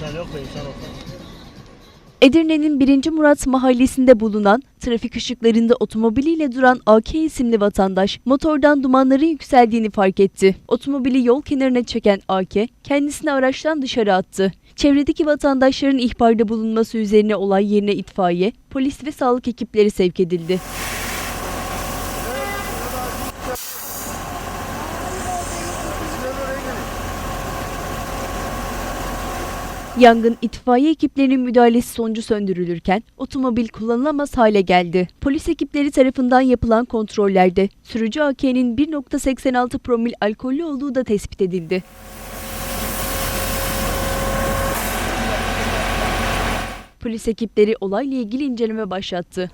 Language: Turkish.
koyayım sen otur. Edirne'nin 1. Murat mahallesinde bulunan trafik ışıklarında otomobiliyle duran AK isimli vatandaş motordan dumanların yükseldiğini fark etti. Otomobili yol kenarına çeken AK kendisini araçtan dışarı attı. Çevredeki vatandaşların ihbarda bulunması üzerine olay yerine itfaiye, polis ve sağlık ekipleri sevk edildi. Yangın itfaiye ekiplerinin müdahalesi sonucu söndürülürken otomobil kullanılamaz hale geldi. Polis ekipleri tarafından yapılan kontrollerde sürücü AK'nin 1.86 promil alkollü olduğu da tespit edildi. Polis ekipleri olayla ilgili inceleme başlattı.